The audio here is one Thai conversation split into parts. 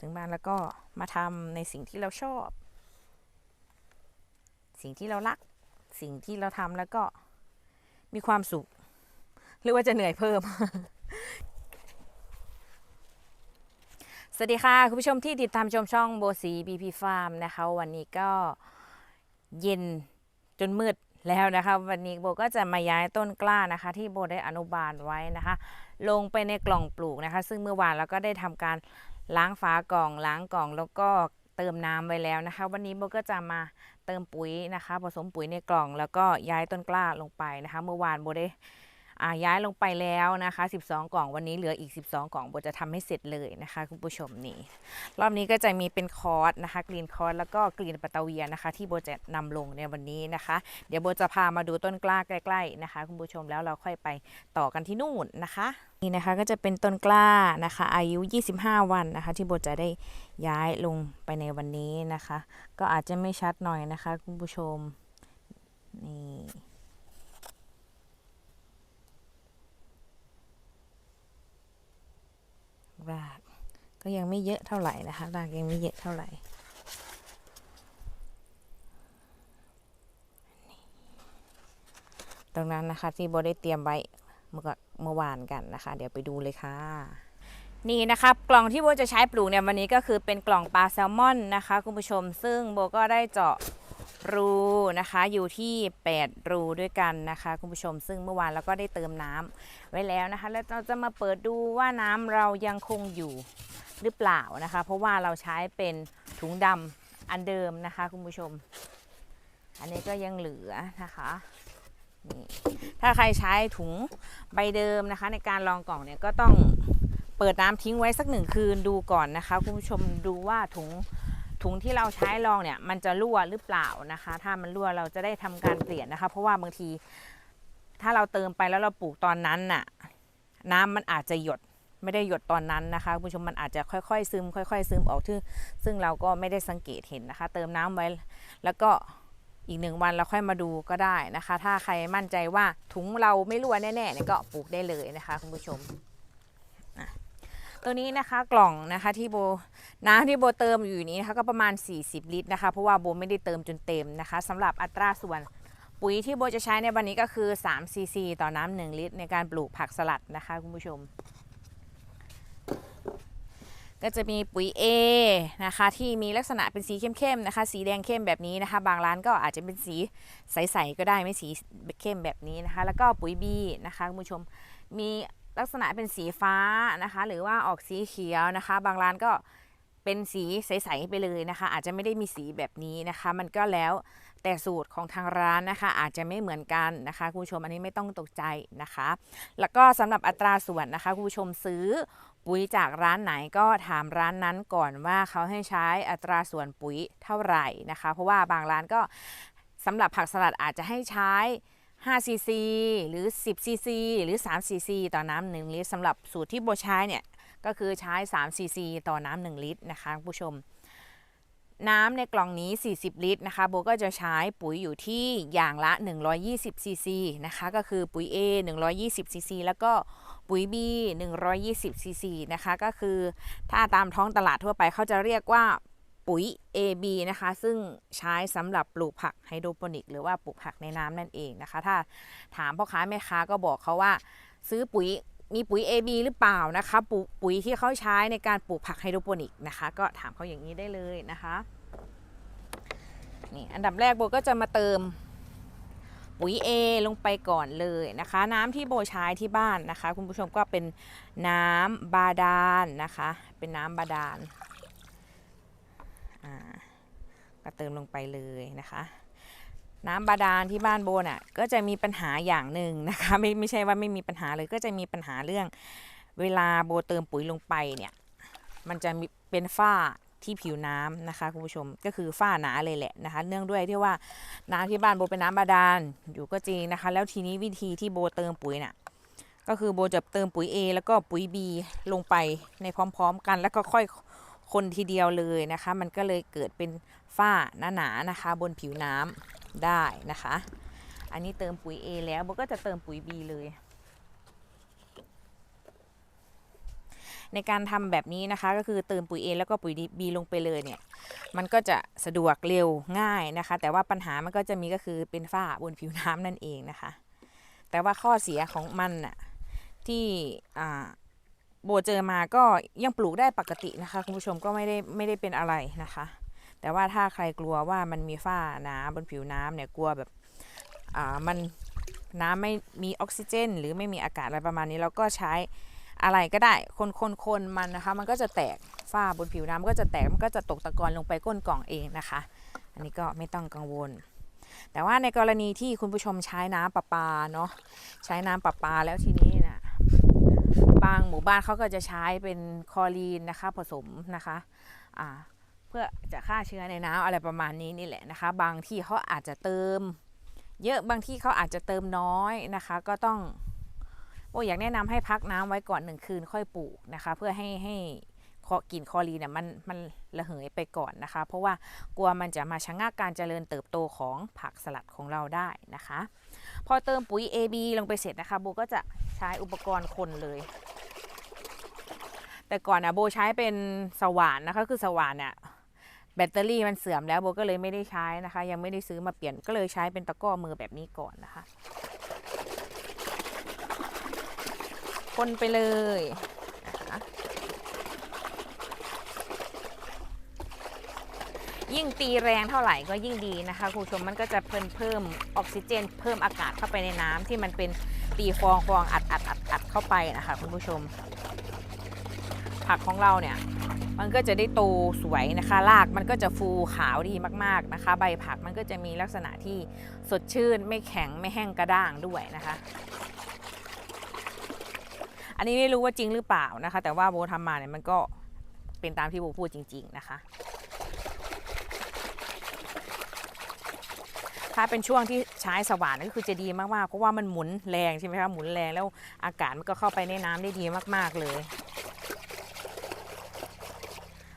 ถึงบ้านแล้วก็มาทำในสิ่งที่เราชอบ สิ่งที่เรารัก สิ่งที่เราทำแล้วก็มีความสุข หรือว่าจะเหนื่อยเพิ่ม สวัสดีค่ะ คุณผู้ชมที่ติดตามชมช่องโบสีบีพีฟาร์มนะคะ วันนี้ก็เย็นจนมืดแล้วนะคะ วันนี้โบก็จะมาย้ายต้นกล้านะคะ ที่โบได้อนุบาลไว้นะคะ ลงไปในกล่องปลูกนะคะ ซึ่งเมื่อวานเราก็ได้ทำการ ล้างฝากล่องล้างกล่องแล้วก็เติมน้ำไว้แล้วนะคะ วันนี้โบก็จะมาเติมปุ๋ยนะคะ ผสมปุ๋ยในกล่อง แล้วก็ย้ายต้นกล้าลงไปนะคะ เมื่อวานโบได้ ย้ายลงไปแล้วนะคะ 12 กล่องวันนี้เหลืออีก 12 กล่องโบจะทำให้เสร็จเลยนะคะคุณผู้ชมนี่ รอบนี้ก็จะมีเป็นคอร์สนะคะกรีนคอร์สแล้วก็กรีนปัตเวียนะคะ ที่โบจะนำลงในวันนี้นะคะ เดี๋ยวโบจะพามาดูต้นกล้าใกล้ๆนะคะ คุณผู้ชมแล้วเราค่อยไปต่อกันที่นู่นนะคะนี่นะคะก็จะเป็นต้นกล้านะคะ อายุ 25 วันนะคะ ที่โบจะได้ย้ายลงไปในวันนี้นะคะ ก็อาจจะไม่ชัดหน่อยนะคะ คุณผู้ชมนี่ ราก ก็ยังไม่เยอะเท่าไหร่นะคะ รากยังไม่เยอะเท่าไหร่ตรงนั้นนะคะที่โบได้เตรียมไว้เมื่อเมื่อวานกันนะคะ เดี๋ยวไปดูเลยค่ะ นี่นะคะกล่องที่โบจะใช้ปลูกเนี่ยวันนี้ก็คือเป็นกล่องปลาแซลมอนนะคะ คุณผู้ชม ซึ่งโบก็ได้เจาะ รูนะคะอยู่ที่ 8 รูด้วยกันนะคะคุณผู้ชมซึ่งเมื่อวานเราก็ได้เติมน้ำไว้แล้วนะคะ แล้วเราจะมาเปิดดูว่าน้ำเรายังคงอยู่หรือเปล่านะคะ เพราะว่าเราใช้เป็นถุงดำอันเดิมนะคะคุณผู้ชม อันนี้ก็ยังเหลือนะคะนี่ถ้าใครใช้ถุงใบเดิมนะคะ ในการรองกล่องเนี่ยก็ต้องเปิดน้ำทิ้งไว้สักหนึ่งคืนดูก่อนนะคะ คุณผู้ชมดูว่าถุง ถุงที่เราใช้รองเนี่ยมันจะรั่วหรือเปล่านะคะ ถ้ามันรั่วเราจะได้ทำการเปลี่ยนนะคะ เพราะว่าบางที ถ้าเราเติมไปแล้วเราปลูกตอนนั้นน่ะ น้ำมันอาจจะหยดไม่ได้หยดตอนนั้นนะคะคุณผู้ชมมันอาจจะค่อยๆ ซึม ค่อย ๆ ซึมออกที่ซึ่งเราก็ไม่ได้สังเกตเห็นนะคะ เติมน้ำไว้ แล้วก็อีกหนึ่งวันเราค่อยมาดูก็ได้นะคะ ถ้าใครมั่นใจว่าถุงเราไม่รั่วแน่ๆเนี่ยก็ปลูกได้เลยนะคะคุณผู้ชม ตัวนี้นะคะกล่องนะคะที่โบน้ำที่โบเติมอยู่นี้นะคะก็ประมาณ 40 ลิตรนะคะ เพราะว่าโบไม่ได้เติมจนเต็มนะคะสำหรับอัตราส่วนปุ๋ยที่โบจะใช้ในวันนี้ก็คือ3ซีซีต่อน้ำ1ลิตร ในการปลูกผักสลัดนะคะคุณผู้ชม ก็จะมีปุ๋ย A นะคะที่มีลักษณะเป็นสีเข้มๆนะคะ สีแดงเข้มแบบนี้นะคะ บางร้านก็อาจจะเป็นสีใสๆก็ได้ไม่สีเข้มแบบนี้นะคะ แล้วก็ปุ๋ย B นะคะคุณผู้ชมมี ลักษณะเป็นสีฟ้านะคะ หรือว่าออกสีเขียวนะคะ บางร้านก็เป็นสีใสๆไปเลยนะคะ อาจจะไม่ได้มีสีแบบนี้นะคะ มันก็แล้วแต่สูตรของทางร้านนะคะ อาจจะไม่เหมือนกันนะคะคุณผู้ชมอันนี้ไม่ต้องตกใจนะคะ แล้วก็สำหรับอัตราส่วนนะคะคุณผู้ชมซื้อปุ๋ยจากร้านไหนก็ถามร้านนั้นก่อนว่าเขาให้ใช้อัตราส่วนปุ๋ยเท่าไหร่นะคะ เพราะว่าบางร้านก็สำหรับผักสลัดอาจจะให้ใช้ 5ซีซีหรือ 10ซีซีหรือ3ซีซีต่อน้ำหนึ่งลิตรสำหรับสูตรที่โบใช้เนี่ย ก็คือใช้3ซีซีต่อน้ำหนึ่งลิตรนะคะผู้ชม น้ำในกล่องนี้ 40 ลิตรนะคะโบก็จะใช้ปุ๋ยอยู่ที่อย่างละ 120ซีซีนะคะก็คือปุ๋ย A 120ซีซีแล้วก็ปุ๋ย B 120ซีซีนะคะก็คือถ้าตามท้องตลาดทั่วไปเขาจะเรียกว่า ปุ๋ย AB นะคะ ซึ่งใช้สำหรับปลูกผักไฮโดรโปนิก หรือว่าปลูกผักในน้ำนั่นเองนะคะ ถ้าถามพ่อค้าแม่ค้าก็บอกเขาว่า ซื้อปุ๋ยมีปุ๋ย AB หรือเปล่านะคะปุ๋ยปุ๋ยที่เขาใช้ในการปลูกผักไฮโดรโปนิกนะคะ ก็ถามเขาอย่างนี้ได้เลยนะคะนี่อันดับแรกโบก็จะมาเติมปุ๋ย A ลงไปก่อนเลยนะคะ น้ำที่โบใช้ที่บ้านนะคะ คุณผู้ชมก็เป็นน้ำบาดาลนะคะ เป็นน้ำบาดาลอ่า ก็เติมลงไปเลยนะคะ น้ำบาดาลที่บ้านโบน่ะก็จะมีปัญหาอย่างหนึ่งนะคะไม่ไม่ใช่ว่าไม่มีปัญหาเลยก็จะมีปัญหาเรื่อง เวลาโบเติมปุ๋ยลงไปเนี่ยมันจะมีเป็นฝ้าที่ผิวน้ำนะคะคุณผู้ชมก็คือฝ้าหนาเลยแหละนะคะ เนื่องด้วยที่ว่าน้ำที่บ้านโบเป็นน้ำบาดาลอยู่ก็จริงนะคะ แล้วทีนี้วิธีที่โบเติมปุ๋ยน่ะก็คือโบจะเติมปุ๋ย A แล้วก็ปุ๋ย B ลงไปในพร้อม ๆ กัน แล้วก็ค่อยคนทีเดียวเลยนะคะ มันก็เลยเกิดเป็น ฝ้าหนาๆนะคะ บนผิวน้ำได้นะคะ อันนี้เติมปุ๋ย A แล้วโบก็จะเติมปุ๋ย B เลย ในการทำแบบนี้นะคะก็คือเติมปุ๋ยเอแล้วก็ปุ๋ยบีลงไปเลยเนี่ยมันก็จะสะดวกเร็วง่ายนะคะ แต่ว่าปัญหามันก็จะมีก็คือเป็นฝ้าบนผิวน้ำนั่นเองนะคะ แต่ว่าข้อเสียของมันน่ะที่โบเจอมาก็ยังปลูกได้ปกตินะคะ คุณผู้ชมก็ไม่ได้ไม่ได้เป็นอะไรนะคะ แต่ว่าถ้าใครกลัวว่ามันมีฝ้าน้ำบนผิวน้ำเนี่ยกลัวแบบอ่ามันน้ำไม่มีออกซิเจน หรือไม่มีอากาศอะไรประมาณนี้เราก็ใช้อะไรก็ได้คนคนคนมันนะคะ มันก็จะแตกฝ้าบนผิวน้ำมันก็จะแตกมันก็จะตกตะกอนลงไปก้นกล่องเองนะคะ อันนี้ก็ไม่ต้องกังวล แต่ว่าในกรณีที่คุณผู้ชมใช้น้ำประปาเนาะใช้น้ำประปาแล้วทีนี้นะบางหมู่บ้านเขาก็จะใช้เป็นคอรีนนะคะ ผสมนะคะอ่า พื่อจะฆ่าเชื้อในน้ำอะไรประมาณนี้นี่แหละนะคะ บางที่เขาอาจจะเติม เยอะบางที่เขาอาจจะเติมน้อยนะคะ ก็ต้องโอ้อยากแนะนำให้พักน้ำไว้ก่อนหนึ่งคืนค่อยปลูกนะคะ เพื่อให้ให้คอกลิ่นคอรีเนี่ยมันมันระเหยไปก่อนนะคะ เพราะว่ากลัวมันจะมาชะงักการเจริญเติบโตของผักสลัดของเราได้นะคะ พอเติมปุ๋ย AB ลงไปเสร็จนะคะโบก็จะใช้อุปกรณ์คนเลย แต่ก่อนนะโบใช้เป็นสว่านนะคะคือสว่านเนี่ย แบตเตอรี่มันเสื่อมแล้วโบก็เลยไม่ได้ใช้นะคะ ยังไม่ได้ซื้อมาเปลี่ยนก็เลยใช้เป็นตะกร้อมือแบบนี้ก่อนนะคะคนไปเลยยิ่งตีแรงเท่าไหร่ก็ยิ่งดีนะคะคุณผู้ชมมันก็จะเพิ่มเพิ่มออกซิเจน เพิ่มอากาศเข้าไปในน้ำที่มันเป็นตีฟองฟองอัดอัดอัดอัดเข้าไปนะคะคุณผู้ชม ผักของเราเนี่ย มันก็จะได้โตสวยนะคะรากมันก็จะฟูขาวดีมากๆนะคะ ใบผักมันก็จะมีลักษณะที่สดชื่น ไม่แข็งไม่แห้งกระด้างด้วยนะคะ อันนี้ไม่รู้ว่าจริงหรือเปล่านะคะ แต่ว่าโบทำมาเนี่ยมันก็เป็นตามที่โบพูดจริง ๆ นะคะถ้าเป็นช่วงที่ใช้สว่านก็คือจะดีมากๆ เพราะว่ามันหมุนแรงใช่ไหมคะหมุนแรงแล้วอากาศมันก็เข้าไปในน้ำได้ดีมากๆเลย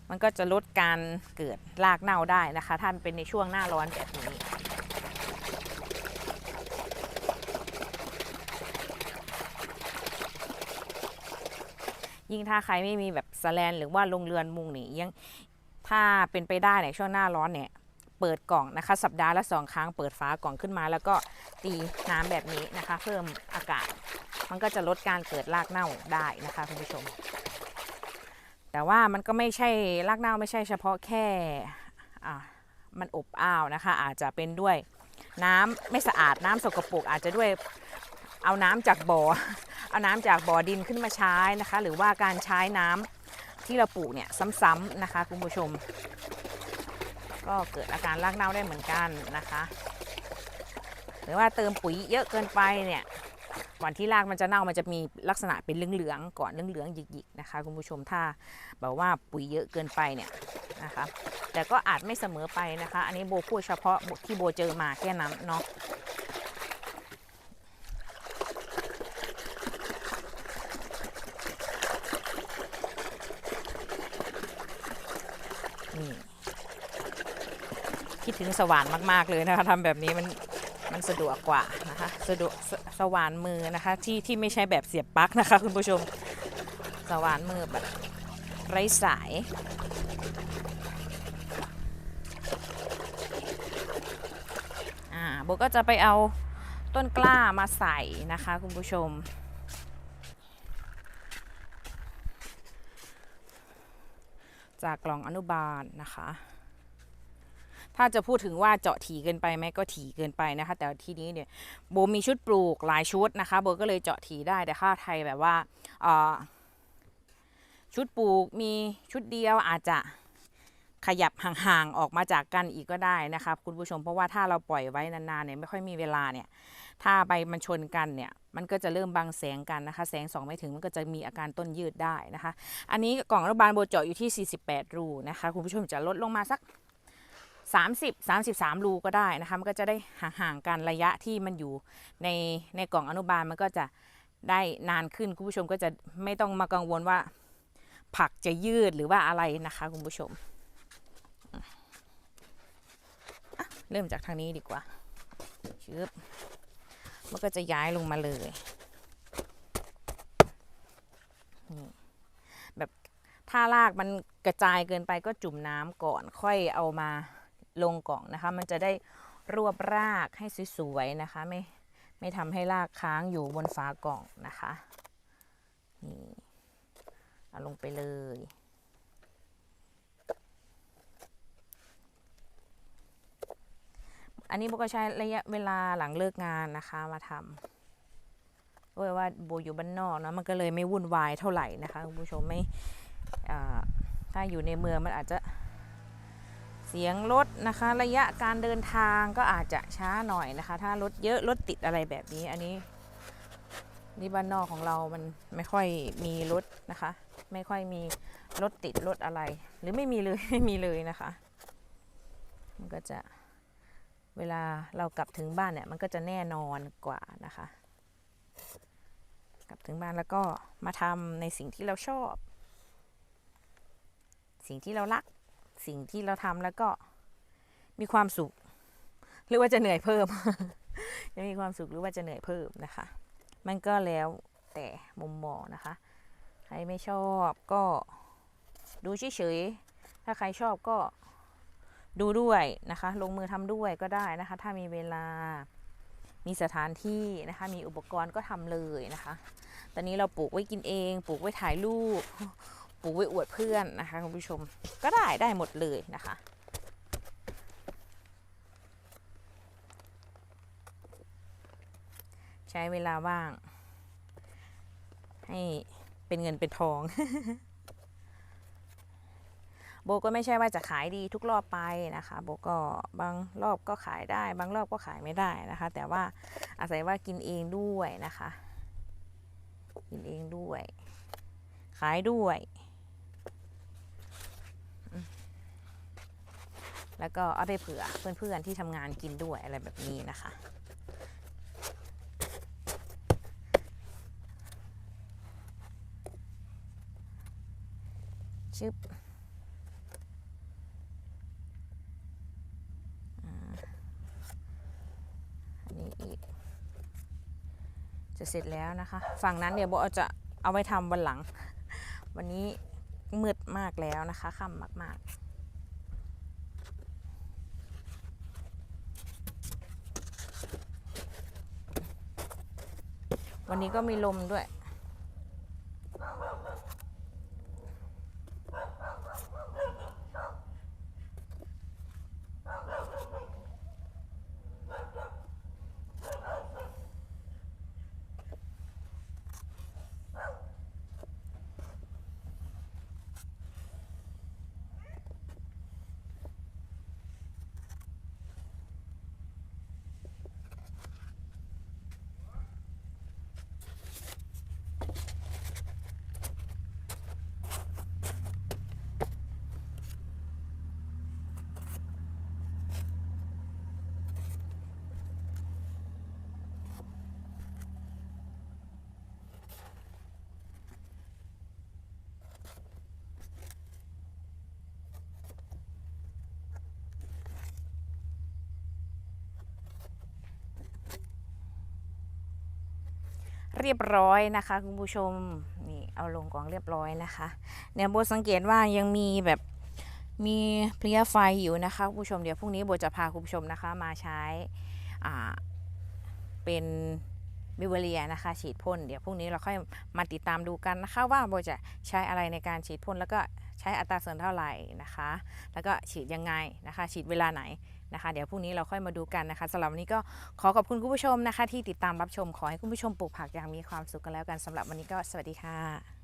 มันก็จะลดการเกิดรากเน่าได้นะคะ ถ้ามันเป็นในช่วงหน้าร้อนแบบนี้ ยิ่งถ้าใครไม่มีแบบสแลน หรือว่าลงเรือนมุงนี่ยังถ้าเป็นไปได้เนี่ยช่วงหน้าร้อนเนี่ยเปิดกล่องนะคะ สัปดาห์ละสองครั้งเปิดฝากล่องขึ้นมา แล้วก็ตีน้ำแบบนี้นะคะ เพิ่มอากาศ มันก็จะลดการเกิดรากเน่าได้นะคะคุณผู้ชม แต่ว่ามันก็ไม่ใช่รากเน่าไม่ใช่เฉพาะแค่มันอบอ้าวนะคะ อาจจะเป็นด้วยน้ำไม่สะอาดน้ำสกปรกอาจจะด้วยเอาน้ำจากบ่อ เอาน้ำจากบ่อดินขึ้นมาใช้นะคะ หรือว่าการใช้น้ำที่เราปลูกเนี่ยซ้ำๆนะคะคุณผู้ชม ก็เกิดอาการรากเน่าได้เหมือนกันนะคะ หรือว่าเติมปุ๋ยเยอะเกินไปเนี่ย ก่อนที่รากมันจะเน่ามันจะมีลักษณะเป็นเหลืองๆก่อนเหลืองๆหยิกๆนะคะคุณผู้ชมถ้าแบบว่าปุ๋ยเยอะเกินไปเนี่ยนะคะแต่ก็อาจไม่เสมอไปนะคะ อันนี้โบพูดเฉพาะที่โบเจอมาแค่นั้นเนาะคิดถึงสว่านมาก ๆ เลยนะคะทำแบบนี้มัน มันสะดวกกว่านะคะสะดวกสสว่านมือนะคะที่ที่ไม่ใช่แบบเสียบปลั๊กนะคะคุณผู้ชมสว่านมือแบบไร้สายอ่าโบก็จะไปเอาต้นกล้ามาใส่นะคะคุณผู้ชมจากกล่องอนุบาลนะคะ ถ้าจะพูดถึงว่าเจาะถี่เกินไปไหมก็ถี่เกินไปนะคะ แต่ทีนี้เนี่ยโบมีชุดปลูกหลายชุดนะคะโบก็เลยเจาะถี่ได้แต่ค่าไทยแบบว่าชุดปลูกมีชุดเดียวอาจจะขยับห่างๆออกมาจากกันอีกก็ได้นะคะคุณผู้ชมเพราะว่าถ้าเราปล่อยไว้นานๆเนี่ยไม่ค่อยมีเวลาเนี่ย ถ้าใบมันชนกันเนี่ยมันก็จะเริ่มบังแสงกันนะคะ แสงสองไม่ถึงมันก็จะมีอาการต้นยืดได้นะคะ อันนี้กล่องรัฐบาลโบเจาะอยู่ที่ 48 รูนะคะ คุณผู้ชมจะลดลงมาสัก 30 33 รูก็ได้นะคะมันก็จะได้ห่างๆกันระยะที่มันอยู่ในในกล่องอนุบาลมันก็จะได้นานขึ้นคุณผู้ชมก็จะไม่ต้องมากังวลว่า ผักจะยืดหรือว่าอะไรนะคะคุณผู้ชม เริ่มจากทางนี้ดีกว่าชึบมันก็จะย้ายลงมาเลยนี่แบบถ้ารากมันกระจายเกินไปก็จุ่มน้ำก่อนค่อยเอามา ลงกล่องนะคะ มันจะได้รวบรากให้สวยๆนะคะ ไม่ไม่ทำให้รากค้างอยู่บนฝากล่องนะคะนี่เอาลงไปเลยอันนี้โบก็ใช้ระยะเวลาหลังเลิกงานนะคะมาทำด้วยว่าโบอยู่บ้านนอกเนอะมันก็เลยไม่วุ่นวายเท่าไหร่นะคะคุณผู้ชมไม่ถ้าอยู่ในเมืองมันอาจจะ เสียงรถนะคะ ระยะการเดินทางก็อาจจะช้าหน่อยนะคะ ถ้ารถเยอะรถติดอะไรแบบนี้ อันนี้นี่บ้านนอกของเรามันไม่ค่อยมีรถนะคะ ไม่ค่อยมีรถติดรถอะไร หรือไม่มีเลยไม่มีเลยนะคะ มันก็จะเวลาเรากลับถึงบ้านเนี่ยมันก็จะแน่นอนกว่านะคะ กลับถึงบ้านแล้วก็มาทำในสิ่งที่เราชอบ สิ่งที่เรารัก สิ่งที่เราทำแล้วก็มีความสุข หรือว่าจะเหนื่อยเพิ่ม จะมีความสุขหรือว่าจะเหนื่อยเพิ่มนะคะ มันก็แล้วแต่มุมมองนะคะ ใครไม่ชอบก็ดูเฉยๆถ้าใครชอบก็ดูด้วยนะคะ ลงมือทำด้วยก็ได้นะคะ ถ้ามีเวลามีสถานที่นะคะ มีอุปกรณ์ก็ทำเลยนะคะ ตอนนี้เราปลูกไว้กินเอง ปลูกไว้ถ่ายรูป ปูไว้อวดเพื่อนนะคะคุณผู้ชมก็ได้ได้หมดเลยนะคะใช้เวลาว่าง ให้เป็นเงินเป็นทอง โบก็ไม่ใช่ว่าจะขายดีทุกรอบไปนะคะ โบก็บางรอบก็ขายได้ บางรอบก็ขายไม่ได้นะคะ แต่ว่าอาศัยว่ากินเองด้วยนะคะ กินเองด้วย ขายด้วยอืม แล้วก็เอาไปเผื่อเพื่อนๆที่ทำงานกินด้วยอะไรแบบนี้นะคะ ชึบอันนี้อีก จะเสร็จแล้วนะคะ ฝั่งนั้นเดี๋ยวโบจะเอาไว้ทำวันหลัง วันนี้มืดมากแล้วนะคะค่ำมาก ๆ วันนี้ก็มีลมด้วย เรียบร้อยนะคะคุณผู้ชมนี่เอาลงกล่องเรียบร้อยนะคะ เนี่ยโบสังเกตว่ายังมีแบบมีเพลียไฟอยู่นะคะคุณผู้ชมเดี๋ยวพรุ่งนี้โบจะพาคุณผู้ชมนะคะมาใช้อ่าเป็นบิวเวเรียนะคะฉีดพ่นเดี๋ยวพรุ่งนี้เราค่อยมาติดตามดูกันนะคะว่าโบจะใช้อะไรในการฉีดพ่นแล้วก็ใช้อัตราส่วนเท่าไหร่นะคะ แล้วก็ฉีดยังไงนะคะ ฉีดเวลาไหน นะคะเดี๋ยวพรุ่งนี้เราค่อยมาดูกันนะคะสำหรับวันนี้ก็ขอขอบคุณคุณผู้ชมนะคะ ที่ติดตามรับชมขอให้คุณผู้ชมปลูกผักอย่างมีความสุขกันแล้วกันสำหรับวันนี้ก็สวัสดีค่ะ